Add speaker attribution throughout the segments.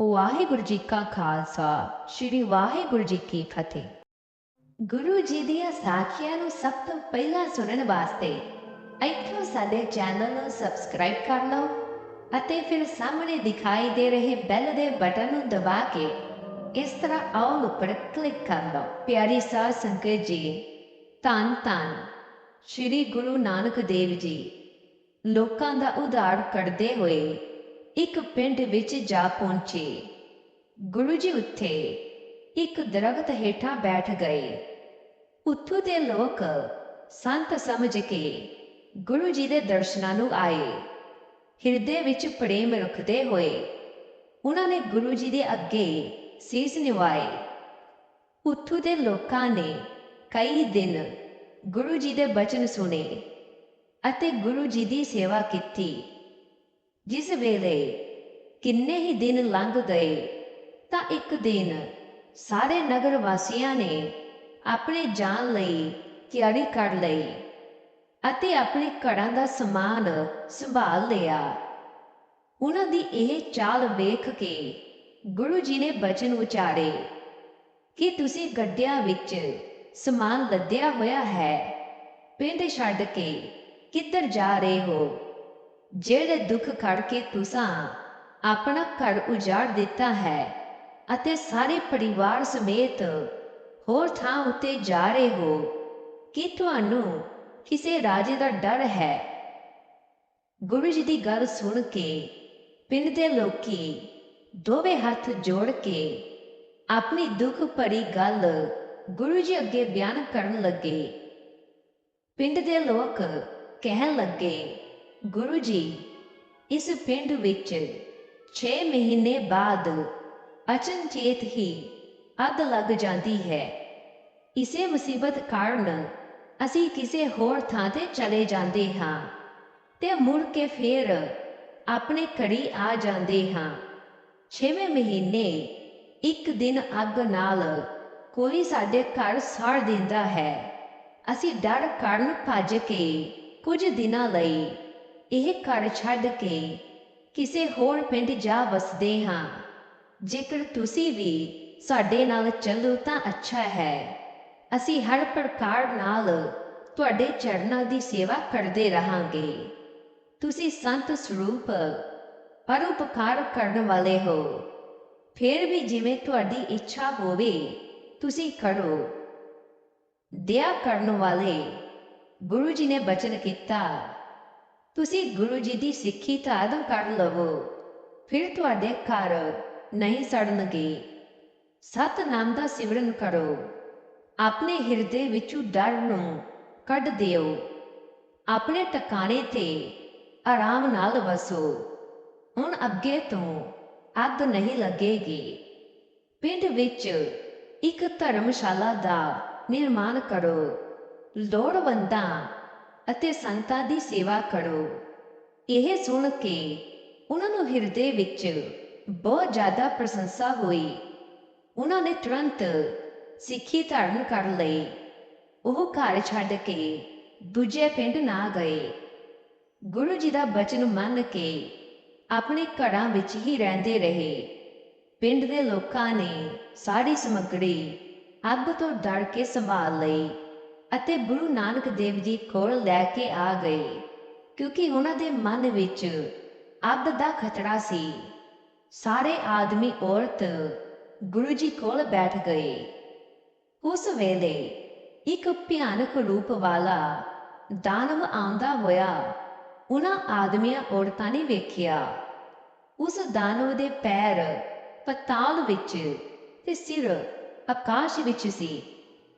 Speaker 1: ਵਾਹਿਗੁਰੂ ਜੀ ਕਾ ਖਾਲਸਾ, ਸ੍ਰੀ ਵਾਹਿਗੁਰੂ ਜੀ ਕੀ ਫਤਿਹ। ਗੁਰੂ ਜੀ ਦੀਆਂ ਸਾਖੀਆਂ ਨੂੰ ਸਭ ਤੋਂ ਪਹਿਲਾਂ ਸੁਣਨ ਵਾਸਤੇ ਇੱਥੋਂ ਸਾਡੇ ਚੈਨਲ ਨੂੰ ਸਬਸਕ੍ਰਾਈਬ ਕਰ ਲਓ ਅਤੇ ਫਿਰ ਸਾਹਮਣੇ ਦਿਖਾਈ ਦੇ ਰਹੇ ਬੈਲ ਦੇ ਬਟਨ ਨੂੰ ਦਬਾ ਕੇ ਇਸ ਤਰ੍ਹਾਂ ਆਲ ਉੱਪਰ ਕਲਿੱਕ ਕਰ ਲਓ। ਪਿਆਰੀ ਸਾਧ ਸੰਗਤ ਜੀ, ਧੰਨ ਧੰਨ। ਸ੍ਰੀ ਗੁਰੂ ਨਾਨਕ ਦੇਵ ਜੀ, ਲੋਕਾਂ ਦਾ ਉਧਾਰ ਕਰਦੇ ਹੋਏ ਇੱਕ ਪਿੰਡ ਵਿੱਚ ਜਾ ਪਹੁੰਚੇ। ਗੁਰੂ ਜੀ ਉੱਥੇ ਇੱਕ ਦਰਖਤ ਹੇਠਾਂ ਬੈਠ ਗਏ। ਉੱਥੋਂ ਦੇ ਲੋਕ ਸੰਤ ਸਮਝ ਕੇ ਗੁਰੂ ਜੀ ਦੇ ਦਰਸ਼ਨਾਂ ਨੂੰ ਆਏ। ਹਿਰਦੇ ਵਿੱਚ ਪ੍ਰੇਮ ਰੱਖਦੇ ਹੋਏ ਉਹਨਾਂ ਨੇ ਗੁਰੂ ਜੀ ਦੇ ਅੱਗੇ ਸੀਸ ਨਿਵਾਏ। ਉੱਥੋਂ ਦੇ ਲੋਕਾਂ ਨੇ ਕਈ ਦਿਨ ਗੁਰੂ ਜੀ ਦੇ ਬਚਨ ਸੁਣੇ ਅਤੇ ਗੁਰੂ ਜੀ ਦੀ ਸੇਵਾ ਕੀਤੀ। ਜਿਸ ਵੇਲੇ ਕਿੰਨੇ ਹੀ ਦਿਨ ਲੰਘ ਗਏ, ਤਾਂ ਇੱਕ ਦਿਨ ਸਾਰੇ ਨਗਰ ਵਾਸੀਆਂ ਨੇ ਆਪਣੇ ਜਾਨ ਲਈ ਤਿਆਰੀ ਕਰ ਲਈ ਅਤੇ ਆਪਣੇ ਘਰਾਂ ਦਾ ਸਮਾਨ ਸੰਭਾਲ ਲਿਆ। ਉਹਨਾਂ ਦੀ ਇਹ ਚਾਲ ਵੇਖ ਕੇ ਗੁਰੂ ਜੀ ਨੇ ਬਚਨ ਉਚਾਰੇ ਕਿ ਤੁਸੀਂ ਗੱਡਿਆਂ ਵਿੱਚ ਸਮਾਨ ਲੱਦਿਆ ਹੋਇਆ ਹੈ, ਪਿੰਡ ਛੱਡ ਕੇ ਕਿੱਧਰ ਜਾ ਰਹੇ ਹੋ? ਜਿਹੜੇ ਦੁੱਖ ਖੜ ਕੇ ਤੁਸੀਂ ਆਪਣਾ ਘਰ ਉਜਾੜ ਦਿੱਤਾ ਹੈ ਅਤੇ ਸਾਰੇ ਪਰਿਵਾਰ ਸਮੇਤ ਹੋਰ ਥਾਂ ਉੱਤੇ ਜਾ ਰਹੇ ਹੋ, ਕਿ ਤੁਹਾਨੂੰ ਕਿਸੇ ਰਾਜੇ ਦਾ ਡਰ ਹੈ? ਗੁਰੂ ਜੀ ਦੀ ਗੱਲ ਸੁਣ ਕੇ, ਪਿੰਡ ਦੇ ਲੋਕੀ ਦੋਵੇਂ ਹੱਥ ਜੋੜ ਕੇ ਆਪਣੀ ਦੁੱਖ ਭਰੀ ਗੱਲ ਗੁਰੂ ਜੀ ਅੱਗੇ ਬਿਆਨ ਕਰਨ ਲੱਗੇ। ਪਿੰਡ ਦੇ ਲੋਕ ਕਹਿਣ ਲੱਗੇ ਗੁਰੂ ਜੀ, ਇਸ ਪਿੰਡ ਵਿੱਚ 6 ਮਹੀਨੇ ਬਾਅਦ ਅਚਨਚੇਤ ਹੀ ਅੱਗ ਲੱਗ ਜਾਂਦੀ ਹੈ। ਇਸੇ ਮੁਸੀਬਤ ਕਾਰਨ ਅਸੀਂ ਕਿਸੇ ਹੋਰ ਥਾਂ ਤੇ ਚਲੇ ਜਾਂਦੇ ਹਾਂ ਤੇ ਮੁੜ ਕੇ ਫੇਰ ਆਪਣੇ ਘੜੀ ਆ ਜਾਂਦੇ ਹਾਂ। 6ਵੇਂ ਮਹੀਨੇ ਇੱਕ ਦਿਨ ਅੱਗ ਨਾਲ ਕੋਈ ਸਾਡੇ ਘਰ ਸਾੜ ਦਿੰਦਾ ਹੈ। ਅਸੀਂ ਡਰ ਕਾਰਨ ਭੱਜ ਕੇ ਕੁਝ ਦਿਨਾਂ ਲਈ ਇਹ ਘਰ ਛੱਡ ਕੇ ਕਿਸੇ ਹੋਰ ਪਿੰਡ ਜਾ ਵਸਦੇ ਹਾਂ। ਜੇਕਰ ਤੁਸੀਂ ਵੀ ਸਾਡੇ ਨਾਲ ਚੱਲੋ ਤਾਂ ਅੱਛਾ ਹੈ। ਅਸੀਂ ਹਰ ਪ੍ਰਕਾਰ ਨਾਲ ਤੁਹਾਡੇ ਚਰਨਾਂ ਦੀ ਸੇਵਾ ਕਰਦੇ ਰਹਾਂਗੇ। ਤੁਸੀਂ ਸੰਤ ਸਰੂਪ ਪਰਉਪਕਾਰ ਕਰਨ ਵਾਲੇ ਹੋ। ਫਿਰ ਵੀ ਜਿਵੇਂ ਤੁਹਾਡੀ ਇੱਛਾ ਹੋਵੇ, ਤੁਸੀਂ ਕਰੋ। ਦਇਆ ਕਰਨ ਵਾਲੇ ਗੁਰੂ ਜੀ ਨੇ ਬਚਨ ਕੀਤਾ। ਤੁਸੀਂ ਗੁਰੂ ਜੀ ਦੀ ਸਿੱਖੀ ਧਾਰਨ ਕਰ ਲਵੋ, ਫਿਰ ਤੁਹਾਡੇ ਘਰ ਨਹੀਂ ਸੜਨਗੇ। ਸਤਨਾਮ ਦਾ ਸਿਮਰਨ ਕਰੋ। ਆਪਣੇ ਹਿਰਦੇ ਵਿੱਚੋਂ ਡਰ ਨੂੰ ਕੱਢ ਦਿਓ। ਆਪਣੇ ਟਿਕਾਣੇ ਤੇ ਆਰਾਮ ਨਾਲ ਵਸੋ। ਹੁਣ ਅੱਗੇ ਤੋਂ ਅੱਗ ਨਹੀਂ ਲੱਗੇਗੀ। ਪਿੰਡ ਵਿੱਚ ਇੱਕ ਧਰਮਸ਼ਾਲਾ ਦਾ ਨਿਰਮਾਣ ਕਰੋ। ਲੋੜਵੰਦਾਂ ਅਤੇ ਸੰਗਤਾਂ ਦੀ ਸੇਵਾ ਕਰੋ। ਇਹ ਸੁਣ ਕੇ ਉਹਨਾਂ ਨੂੰ ਹਿਰਦੇ ਵਿੱਚ ਬਹੁਤ ਜ਼ਿਆਦਾ ਪ੍ਰਸ਼ੰਸਾ ਹੋਈ। ਉਹਨਾਂ ਨੇ ਤੁਰੰਤ ਸਿੱਖੀ ਧਾਰਨ ਕਰ ਲਈ। ਉਹ ਘਰ ਛੱਡ ਕੇ ਦੂਜੇ ਪਿੰਡ ਨਾ ਗਏ। ਗੁਰੂ ਜੀ ਦਾ ਬਚਨ ਮੰਨ ਕੇ ਆਪਣੇ ਘਰਾਂ ਵਿੱਚ ਹੀ ਰਹਿੰਦੇ ਰਹੇ। ਪਿੰਡ ਦੇ ਲੋਕਾਂ ਨੇ ਸਾਰੀ ਸਮੱਗਰੀ ਅੱਗ ਤੋਂ ਡਰ ਕੇ ਸੰਭਾਲ ਲਈ। ਅਤੇ ਗੁਰੂ ਨਾਨਕ ਦੇਵ ਜੀ ਕੋਲ ਲੈ ਕੇ ਆ ਗਏ, ਕਿਉਂਕਿ ਉਹਨਾਂ ਦੇ ਮਨ ਵਿੱਚ ਅੱਗ ਦਾ ਖਤਰਾ ਸੀ। ਸਾਰੇ ਆਦਮੀ ਔਰਤ ਗੁਰੂ ਜੀ ਕੋਲ ਬੈਠ ਗਏ। ਉਸ ਵੇਲੇ ਇੱਕ ਭਿਆਨਕ ਰੂਪ ਵਾਲਾ ਦਾਨਵ ਆਉਂਦਾ ਹੋਇਆ ਉਹਨਾਂ ਆਦਮੀਆਂ ਔਰਤਾਂ ਨੇ ਵੇਖਿਆ। ਉਸ ਦਾਨਵ ਦੇ ਪੈਰ ਪਤਾਲ ਵਿੱਚ ਤੇ ਸਿਰ ਆਕਾਸ਼ ਵਿੱਚ ਸੀ।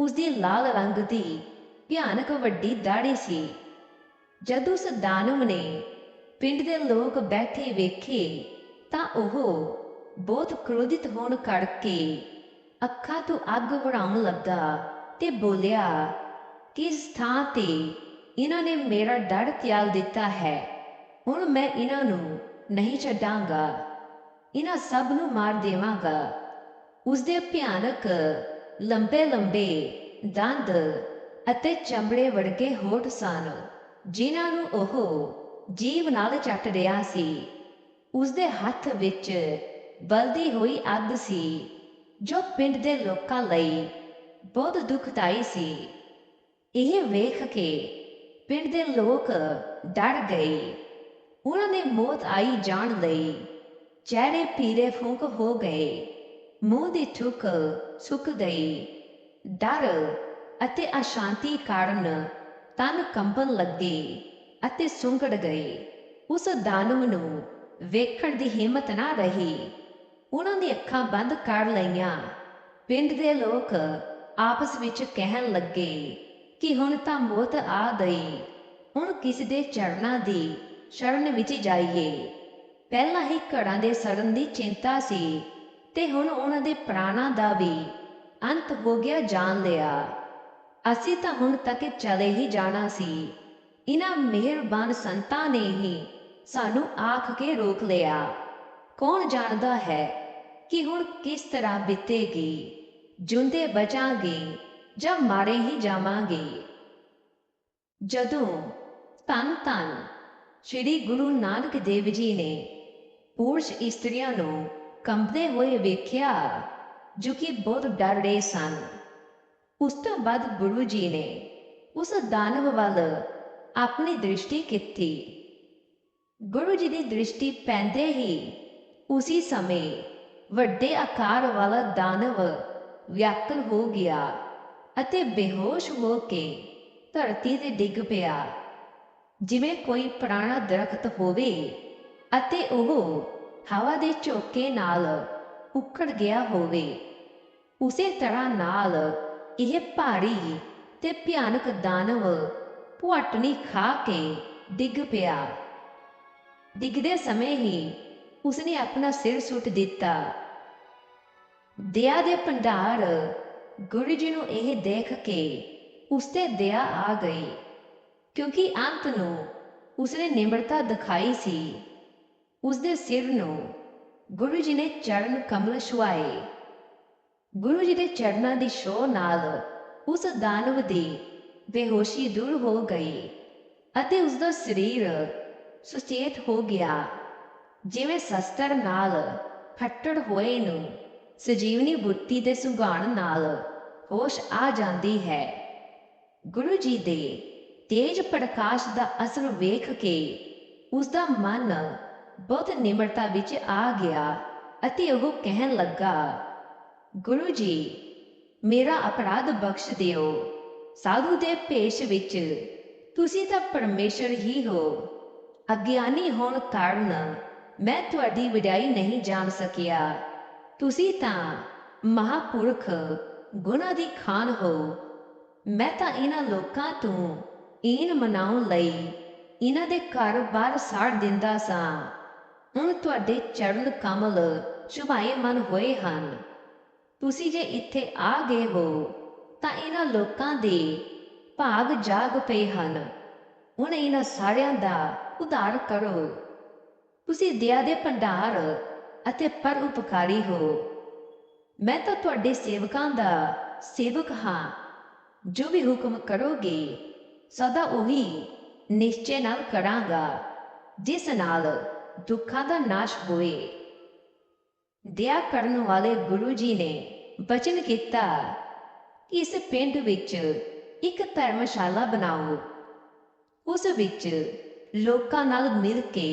Speaker 1: ਉਸਦੀ ਲਾਲ ਰੰਗ ਦੀ ਭਿਆਨਕ ਵੱਡੀ ਦਾੜੀ ਸੀ। ਜਦੋਂ ਉਸ ਨੇ ਪਿੰਡ ਦੇ ਲੋਕ ਬੈਠੇ ਵੇਖੇ, ਤਾਂ ਉਹ ਬਹੁਤ ਕ੍ਰੋਧਿਤ ਹੋਣ ਕਰਕੇ ਅੱਖਾਂ ਤੋਂ ਅੱਗ ਵੜਾਉਣ ਲੱਗਾ ਤੇ ਬੋਲਿਆ, ਕਿਸ ਥਾਂ ਤੇ ਇਹਨਾਂ ਨੇ ਮੇਰਾ ਡਰ ਤਿਆਲ ਦਿੱਤਾ ਹੈ? ਹੁਣ ਮੈਂ ਇਹਨਾਂ ਨੂੰ ਨਹੀਂ ਛੱਡਾਂਗਾ। ਇਹਨਾਂ ਸਭ ਨੂੰ ਮਾਰ ਦੇਵਾਂਗਾ। ਉਸਦੇ ਭਿਆਨਕ ਲੰਬੇ ਲੰਬੇ ਦੰਦ ਅਤੇ ਚਮੜੇ ਵਰਗੇ ਹੋਠ ਸਨ, ਜਿਨ੍ਹਾਂ ਨੂੰ ਉਹ ਜੀਵ ਨਾਲ ਚੱਟ ਰਿਹਾ ਸੀ। ਉਸਦੇ ਹੱਥ ਵਿੱਚ ਬਲਦੀ ਹੋਈ ਅੱਗ ਸੀ, ਜੋ ਪਿੰਡ ਦੇ ਲੋਕਾਂ ਲਈ ਬਹੁਤ ਦੁਖਦਾਈ ਸੀ। ਇਹ ਵੇਖ ਕੇ ਪਿੰਡ ਦੇ ਲੋਕ ਡਰ ਗਏ। ਉਹਨਾਂ ਨੇ ਮੌਤ ਆਈ ਜਾਣ ਲਈ ਚਿਹਰੇ ਪੀਰੇ ਫੂਕ ਹੋ ਗਏ। ਮੂੰਹ ਦੀ ਥੁੱਕ ਸੁੱਕ ਗਈ ਡਰ ਅਤੇ ਅਸ਼ਾਂਤੀ ਕਾਰਨ ਤਨ ਕੰਬਣ ਲੱਗੇ ਅਤੇ ਸੁੰਗੜ ਗਏ ਉਸ ਦਾਨਵ ਨੂੰ ਵੇਖਣ ਦੀ ਹਿੰਮਤ ਨਾ ਰਹੀ ਉਹਨਾਂ ਦੀ ਅੱਖਾਂ ਬੰਦ ਕਰ ਲਈਆਂ ਪਿੰਡ ਦੇ ਲੋਕ ਆਪਸ ਵਿੱਚ ਕਹਿਣ ਲੱਗੇ ਕਿ ਹੁਣ ਤਾਂ ਮੌਤ ਆ ਗਈ ਹੁਣ ਕਿਸ ਦੇ ਚਰਨਾਂ ਦੀ ਸ਼ਰਨ ਵਿੱਚ ਜਾਈਏ ਪਹਿਲਾਂ ਹੀ ਘੜਾਂ ਦੇ ਸੜਨ ਦੀ ਚਿੰਤਾ ਸੀ ਤੇ ਹੁਣ ਉਹਨਾਂ ਦੇ ਪ੍ਰਾਣਾਂ ਦਾ ਵੀ ਅੰਤ ਹੋ ਗਿਆ ਜਾਣ ਲਿਆ। ਅਸੀਂ ਤਾਂ ਹੁਣ ਤੱਕ ਚਲੇ ਹੀ ਜਾਣਾ ਸੀ। ਇਹਨਾਂ ਮਿਹਰਬਾਨ ਸੰਤਾਂ ਨੇ ਹੀ ਸਾਨੂੰ ਆਖ ਕੇ ਰੋਕ ਲਿਆ। ਕੌਣ ਜਾਣਦਾ ਹੈ ਕਿ ਹੁਣ ਕਿਸ ਤਰ੍ਹਾਂ ਬੀਤੇਗੀ ਜੁੰਦੇ ਬਚਾਂਗੇ ਜਾਂ ਮਾਰੇ ਹੀ ਜਾਵਾਂਗੇ। ਜਦੋਂ ਤਨ ਤਨ ਸ੍ਰੀ ਗੁਰੂ ਨਾਨਕ ਦੇਵ ਜੀ ਨੇ ਪੁਰਸ਼ ਇਸਤਰੀਆਂ ਨੂੰ ਕੰਬਦੇ ਹੋਏ ਵੇਖਿਆ ਜੋ ਕਿ ਬਹੁਤ ਡਰ ਰਹੇ ਸਨ। ਉਸ ਤੋਂ ਬਾਅਦ ਗੁਰੂ ਜੀ ਨੇ ਉਸ ਦਾਨਵ ਵੱਲ ਆਪਣੀ ਦ੍ਰਿਸ਼ਟੀ ਕੀਤੀ। ਗੁਰੂ ਜੀ ਦੀ ਦ੍ਰਿਸ਼ਟੀ ਪੈਂਦੇ ਹੀ ਉਸੇ ਸਮੇਂ ਵੱਡੇ ਆਕਾਰ ਵਾਲਾ ਦਾਨਵ ਵਿਆਕਲ ਹੋ ਗਿਆ ਅਤੇ ਬੇਹੋਸ਼ ਹੋ ਕੇ ਧਰਤੀ ਤੇ ਡਿੱਗ ਪਿਆ। ਜਿਵੇਂ ਕੋਈ ਪੁਰਾਣਾ ਦਰਖਤ ਹੋਵੇ ਅਤੇ ਉਹ ਹਵਾ ਦੇ ਝੋਕੇ ਨਾਲ ਉਖੜ ਗਿਆ ਹੋਵੇ। ਉਸੇ ਤਰ੍ਹਾਂ ਨਾਲ ਇਹ ਭਾਰੀ ਤੇ ਭਿਆਨਕ ਦਾਨਵ ਪੁਆਟਣੀ ਖਾ ਕੇ ਡਿੱਗ ਪਿਆ। ਡਿੱਗਦੇ ਸਮੇਂ ਹੀ ਉਸਨੇ ਆਪਣਾ ਸਿਰ ਸੁੱਟ ਦਿੱਤਾ। ਦਇਆ ਦੇ ਭੰਡਾਰ ਗੁਰੂ ਜੀ ਨੂੰ ਇਹ ਦੇਖ ਕੇ ਉਸ ਤੇ ਦਇਆ ਆ ਗਈ, ਕਿਉਂਕਿ ਅੰਤ ਨੂੰ ਉਸਨੇ ਨਿਮਰਤਾ ਦਿਖਾਈ ਸੀ। ਉਸ ਦੇ ਸਿਰ ਨੂੰ ਗੁਰੂ ਜੀ ਨੇ ਚਰਨ ਕਮਲ ਛੁਆਏ। ਗੁਰੂ ਜੀ ਦੇ ਚਰਨਾਂ ਦੀ ਛੋਹ ਨਾਲ ਉਸ ਦਾਨਵ ਦੀ ਬੇਹੋਸ਼ੀ ਦੂਰ ਹੋ ਗਈ ਅਤੇ ਉਸ ਦਾ ਸਰੀਰ ਸੁਚੇਤ ਹੋ ਗਿਆ। ਜਿਵੇਂ ਸ਼ਸਤਰ ਨਾਲ ਫੱਟੜ ਹੋਏ ਨੂੰ ਸਜੀਵਨੀ ਬੁੱਤੀ ਦੇ ਸੁਗਾਣ ਨਾਲ ਹੋਸ਼ ਆ ਜਾਂਦੀ ਹੈ। ਗੁਰੂ ਜੀ ਦੇ ਤੇਜ ਪ੍ਰਕਾਸ਼ ਦਾ ਅਸਰ ਵੇਖ ਕੇ ਉਸ ਦਾ ਮਨ ਬਹੁਤ ਨਿਮਰਤਾ ਵਿੱਚ ਆ ਗਿਆ ਅਤੇ ਉਹ ਕਹਿਣ ਲੱਗਾ, ਗੁਰੂ ਜੀ, ਮੇਰਾ ਅਪਰਾਧ ਬਖਸ਼ ਦਿਓ। ਸਾਧੂ ਦੇ ਭੇਸ਼ ਵਿੱਚ ਤੁਸੀਂ ਤਾਂ ਪਰਮੇਸ਼ਰ ਹੀ ਹੋ। ਅਗਿਆਨੀ ਹੋਣ ਕਾਰਨ ਮੈਂ ਤੁਹਾਡੀ ਵਿਡਾਈ ਨਹੀਂ ਜਾਣ ਸਕਿਆ। ਤੁਸੀਂ ਤਾਂ ਮਹਾਪੁਰਖ ਗੁਣਾ ਦੀ ਖਾਨ ਹੋ। ਮੈਂ ਤਾਂ ਇਹਨਾਂ ਲੋਕਾਂ ਤੋਂ ਈਨ ਮਨਾਉਣ ਲਈ ਇਹਨਾਂ ਦੇ ਘਰ ਬਾਹਰ ਸਾੜ ਦਿੰਦਾ ਸਾਂ। ਹੁਣ ਤੁਹਾਡੇ ਚਰਨ ਕਮਲ ਸ਼ੁਭਾਏਮਨ ਹੋਏ ਹਨ। ਤੁਸੀਂ ਜੇ ਇੱਥੇ ਆ ਗਏ ਹੋ, ਤਾਂ ਇਹਨਾਂ ਲੋਕਾਂ ਦੇ ਭਾਗ ਜਾਗ ਪਏ ਹਨ। ਹੁਣ ਇਹਨਾਂ ਸਾਰਿਆਂ ਦਾ ਉਧਾਰ ਕਰੋ। ਤੁਸੀਂ ਦਇਆ ਦੇ ਭੰਡਾਰ ਅਤੇ ਪਰ ਉਪਕਾਰੀ ਹੋ। ਮੈਂ ਤਾਂ ਤੁਹਾਡੇ ਸੇਵਕਾਂ ਦਾ ਸੇਵਕ ਹਾਂ। ਜੋ ਵੀ ਹੁਕਮ ਕਰੋਗੇ, ਸਦਾ ਉਹੀ ਨਿਸ਼ਚੈ ਨਾਲ ਕਰਾਂਗਾ। ਜਿਸ ਨਾਲ ਦੁੱਖਾਂ ਦਾ ਨਾਸ਼ ਹੋਏ ਦਇਆ ਕਰਨ ਵਾਲੇ ਗੁਰੂ ਜੀ ਨੇ ਬਚਨ ਕੀਤਾ, ਇਸ ਪਿੰਡ ਵਿੱਚ ਇੱਕ ਧਰਮਸ਼ਾਲਾ ਬਣਾਓ। ਉਸ ਵਿੱਚ ਲੋਕਾਂ ਨਾਲ ਮਿਲ ਕੇ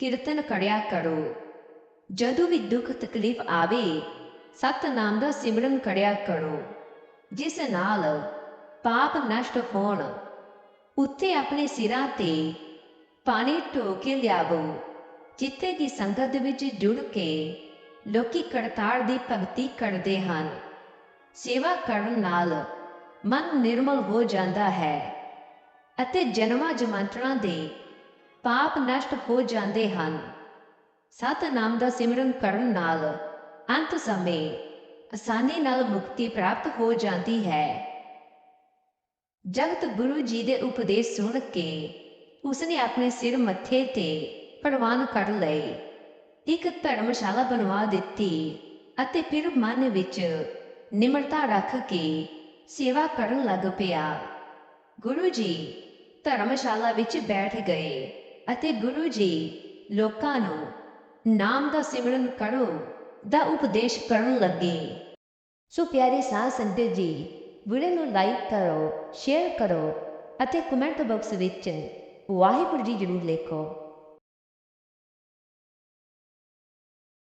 Speaker 1: ਕੀਰਤਨ ਕਰਿਆ ਕਰੋ। ਜਦੋਂ ਵੀ ਦੁੱਖ ਤਕਲੀਫ ਆਵੇ, ਸਤਨਾਮ ਦਾ ਸਿਮਰਨ ਕਰਿਆ ਕਰੋ, ਜਿਸ ਨਾਲ ਪਾਪ ਨਸ਼ਟ ਹੋਣ। ਉੱਤੇ ਆਪਣੇ ਸਿਰਾਂ ਤੇ ਪਾਣੀ ਢੋ ਕੇ ਲਿਆਵੋ। ਜਿੱਥੇ ਦੀ ਸੰਗਤ ਵਿੱਚ ਜੁੜ ਕੇ ਲੋਕੀ ਕਰਤਾਰ ਦੀ ਭਗਤੀ ਕਰਦੇ ਹਨ। ਸੇਵਾ ਕਰਨ ਨਾਲ ਮਨ ਨਿਰਮਲ ਹੋ ਜਾਂਦਾ ਹੈ ਅਤੇ ਜਨਮਾਂ ਜਮਾਂਤਰਾਂ ਦੇ ਪਾਪ ਨਸ਼ਟ ਹੋ ਜਾਂਦੇ ਹਨ। ਸਤਨਾਮ ਦਾ ਸਿਮਰਨ ਕਰਨ ਨਾਲ ਅੰਤ ਸਮੇਂ ਆਸਾਨੀ ਨਾਲ ਮੁਕਤੀ ਪ੍ਰਾਪਤ ਹੋ ਜਾਂਦੀ ਹੈ। ਜਗਤ ਗੁਰੂ ਜੀ ਦੇ ਉਪਦੇਸ਼ ਸੁਣ ਕੇ ਉਸਨੇ ਆਪਣੇ ਸਿਰ ਮੱਥੇ ਤੇ ਪ੍ਰਵਾਨ ਕਰ ਲਏ। ਇੱਕ ਧਰਮਸ਼ਾਲਾ ਬਣਵਾ ਦਿੱਤੀ ਅਤੇ ਫਿਰ ਮਨ ਵਿੱਚ ਨਿਮਰਤਾ ਰੱਖ ਕੇ ਸੇਵਾ ਕਰਨ ਲੱਗ ਪਿਆ। ਗੁਰੂ ਜੀ ਧਰਮਸ਼ਾਲਾ ਵਿੱਚ ਬੈਠ ਗਏ ਅਤੇ ਗੁਰੂ ਜੀ ਲੋਕਾਂ ਨੂੰ ਨਾਮ ਦਾ ਸਿਮਰਨ ਕਰੋ ਦਾ ਉਪਦੇਸ਼ ਕਰਨ ਲੱਗੇ। ਸੋ ਪਿਆਰੇ ਸਾਧ ਸੰਗਤ ਜੀ, ਵੀਡੀਓ ਨੂੰ ਲਾਈਕ ਕਰੋ, ਸ਼ੇਅਰ ਕਰੋ ਅਤੇ ਕਮੈਂਟ ਬਾਕਸ ਵਿੱਚ ਵਾਹਿਗੁਰੂ ਜੀ ਜ਼ਰੂਰ ਲਿਖੋ।